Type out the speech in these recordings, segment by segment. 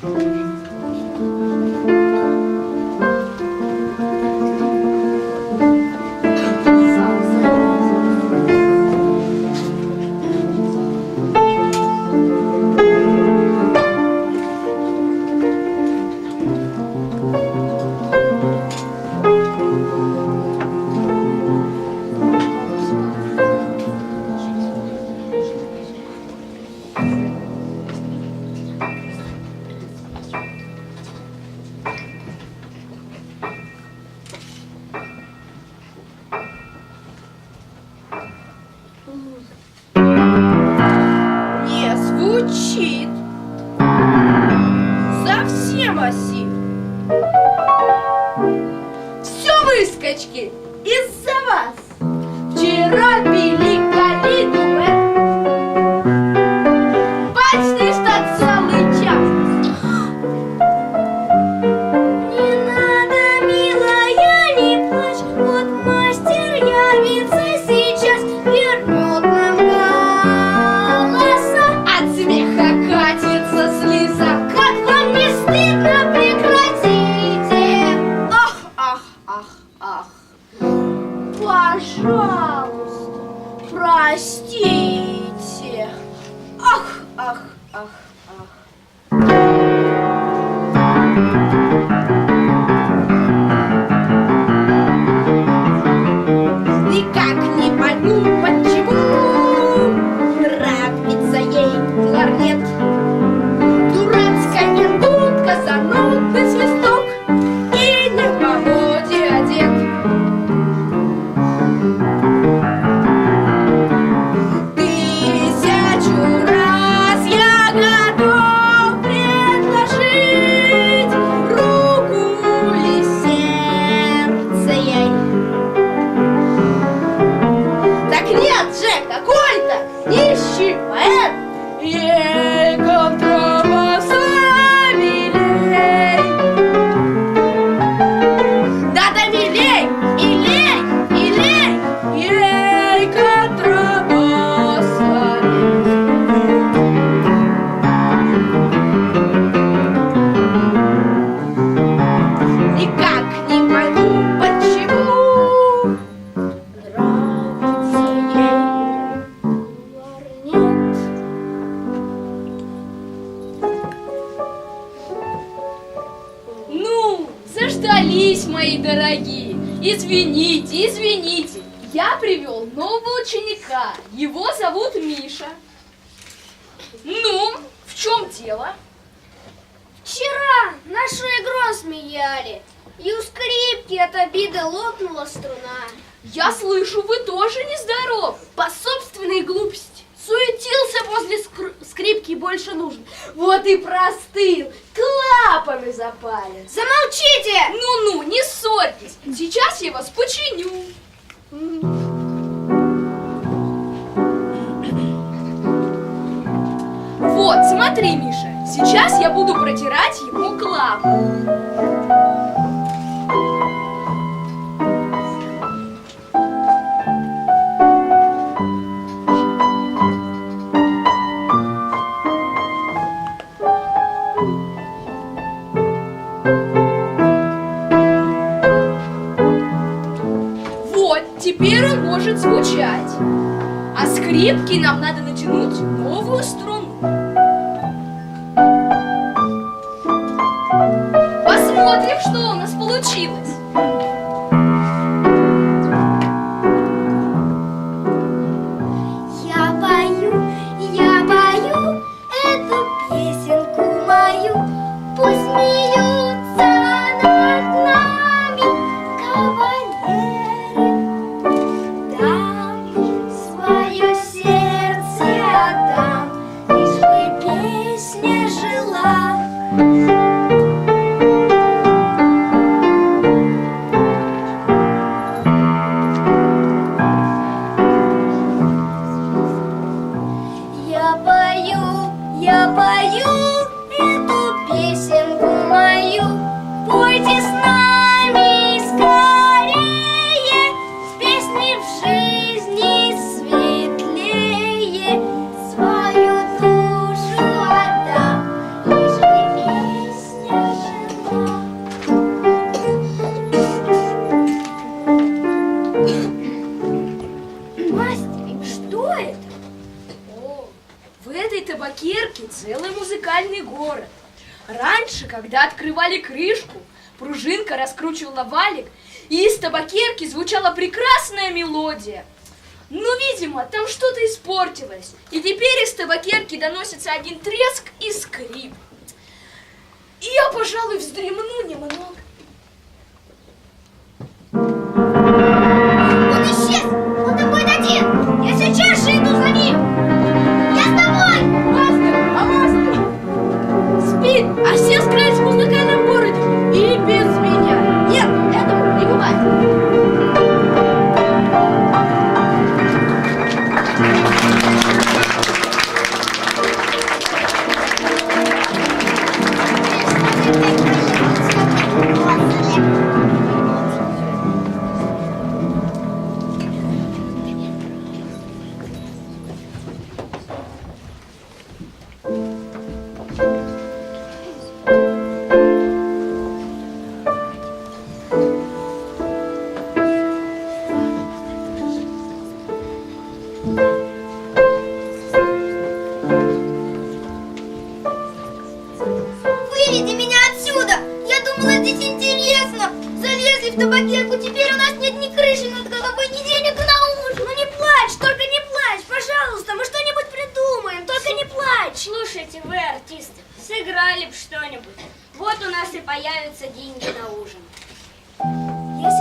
Не Пожалуйста, простите. Ах, ах, ах. Заждались, мои дорогие. Извините, извините. Я привел нового ученика. Его зовут Миша. Ну, в чем дело? Вчера нашу игру смеяли, и у скрипки от обиды лопнула струна. Я слышу, вы тоже нездоров. По собственной глупости суетился возле скр- скрипки больше нужен. Вот и простыл, клапаны запали. Замолчите! Ну-ну, не ссорьтесь. Сейчас я вас починю. Вот, смотри, Миша, сейчас я буду протирать ему клапан. Звучать. А скрипки нам надо Когда открывали крышку, пружинка раскручивала валик, и из табакерки звучала прекрасная мелодия. Ну, видимо, там что-то испортилось, и теперь из табакерки доносится один треск и скрип. И я, пожалуй, вздремну немного.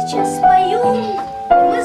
сейчас спою. Мы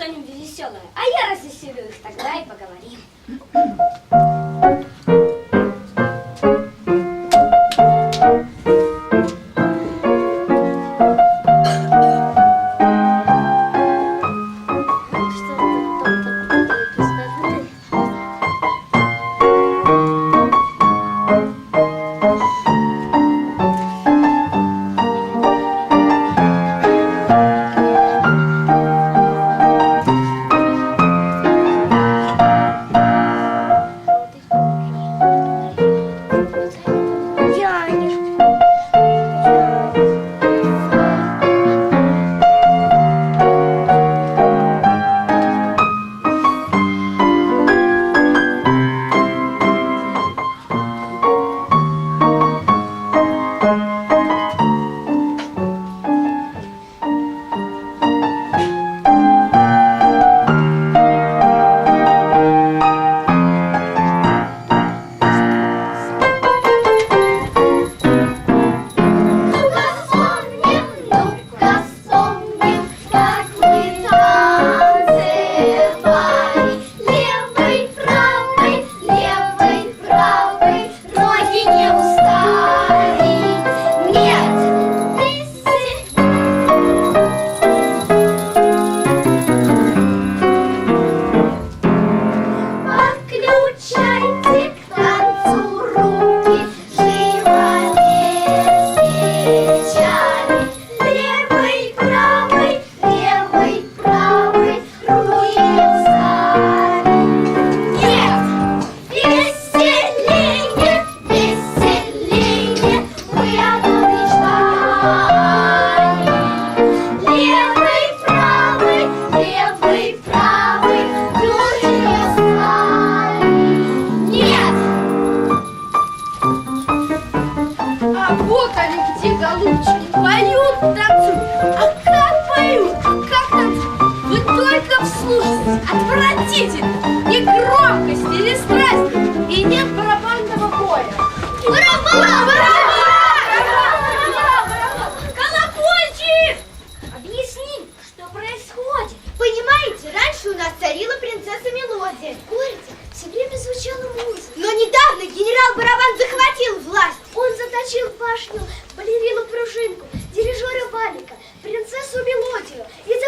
что-нибудь веселое, а я развеселю их тогда и поговорим. слушать отвратительно, ни громкости, ни страсти, и нет барабанного боя. Барабан! ура, ура, ура! Колокольчик! Объясни, что происходит. Понимаете, раньше у нас царила принцесса Мелодия. В городе все время звучала музыка. Но недавно генерал Барабан захватил власть. Он заточил башню, балерину Пружинку, дирижера Валика, принцессу Мелодию и